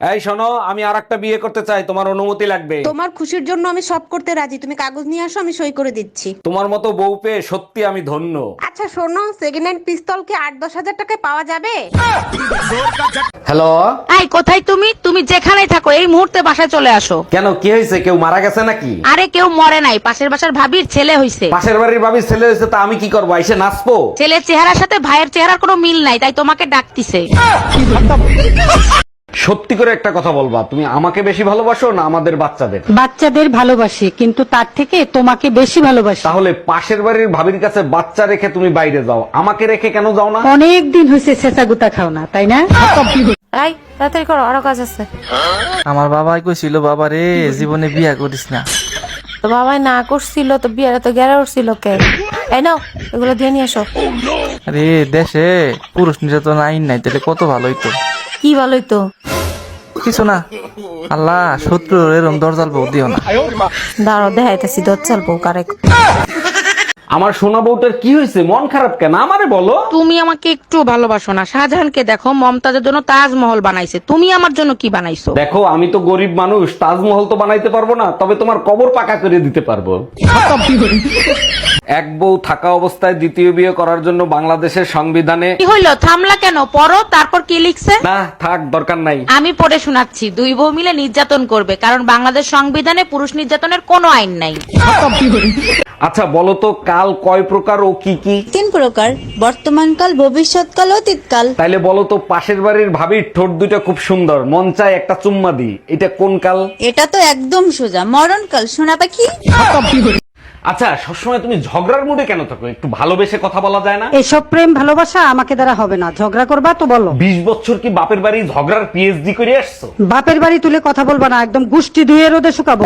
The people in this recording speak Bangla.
এই শোনো আমি আর একটা বিয়ে করতে চাই তোমার অনুমতি লাগবে। তোমার খুশির জন্য আমি সব করতে রাজি। তুমি কাগজ নিয়ে আসো আমি সই করে দিচ্ছি। তোমার মতো বউ পেয়ে সত্যি আমি ধন্য। আচ্ছা শোনো সেকেন্ড হ্যান্ড পিস্তল কি আট দশ হাজার টাকায় পাওয়া যাবে? হ্যালো এই কোথায় তুমি? তুমি যেখানেই থাকো এই মুহূর্তে বাসায় চলে আসো। কেন কি হয়েছে? কেউ মারা গেছে নাকি? আরে কেউ মরে নাই। পাশের বাসার ভাবির ছেলে হইছে। পাশের বাড়ির ভাবির ছেলে হয়েছে তা আমি কি করব? এসে নাচবো? ছেলের চেহারার সাথে ভাইয়ের চেহারার কোনো মিল নাই তাই তোমাকে ডাকতিছে। সত্যি করে একটা কথা বলবা তুমি আমাকে বেশি ভালোবাসো না আমাদের বাচ্চাদের? বাচ্চাদের ভালোবাসি কিন্তু তার থেকে তোমাকে বেশি ভালোবাসি। তাহলে পাশের বাড়ির ভাবির কাছে বাচ্চা রেখে তুমি বাইরে যাও আমাকে রেখে কেন যাও না? অনেক দিন হয়েছে শেষা গুতা খাও না তাই না? এই তাড়াতাড়ি করো আরও কাজ আছে। আমার বাবাই কইছিল বাবা রে জীবনে বিয়া করিস না। তো বাবাই না করছিল তো বিয়ারে তো গেরা উঠছিল কে? এই নাও এগুলো দিয়ে নিয়ে এসো। আরে দেশে পুরুষ নির্যাতন আইন নাই তাহলে কত ভালো হইতো? কি ভালোই তো কিছু না। আল্লাহ শত্রু এরম দরজাল বউ দিও না। দাঁড়ো দেখাইতেছি দরজাল বউ কারে আমার সোনা বউটার কি হয়েছে? মন খারাপ কেন? আমারে বলো। তুমি আমাকে একটু ভালোবাসো না। শাহজাহানকে দেখো মমতাজের জন্য তাজমহল বানাইছে। তুমি আমার জন্য কি বানাইছো? দেখো আমি তো গরিব মানুষ তাজমহল তো বানাইতে পারব না তবে তোমার কবর পাকা করে দিতে পারব। এক বউ থাকা অবস্থায় দ্বিতীয় বিয়ে করার জন্য বাংলাদেশের সংবিধানে কি হইল? থামলা কেন? পড়ো তারপর কি লিখছে? না থাক দরকার নাই। আমি পড়ে শোনাচ্ছি। দুই বউ মিলে নির্যাতন করবে কারণ বাংলাদেশ সংবিধানে পুরুষ নির্যাতনের কোনো আইন নাই। আচ্ছা বলো তো কাল কয় প্রকার ও কি কি? তিন প্রকার বর্তমানকাল ভবিষ্যৎকাল অতীতকাল তাইলে বলো তো পাশের বাড়ির ভাবির ঠোঁট দুটো খুব সুন্দর মন চায় একটা চুম্মা দি এটা কোন কাল? এটা তো একদম সোজা মরণকাল সোনা পাখি। আচ্ছা সবসময় তুমি ঝগড়ার মুডে কেন থাকো? একটু ভালোবেসে কথা বলা যায় না? এসব প্রেম ভালোবাসা আমাকে দ্বারা হবে না। ঝগড়া করবা তো বলো। বিশ বছর কি বাপের বাড়ি ঝগড়ার পিএইচডি করে আসছো? বাপের বাড়ি তুলে কথা বলবা না একদম গুষ্টি ধুয়ে রোদে শুকাবো।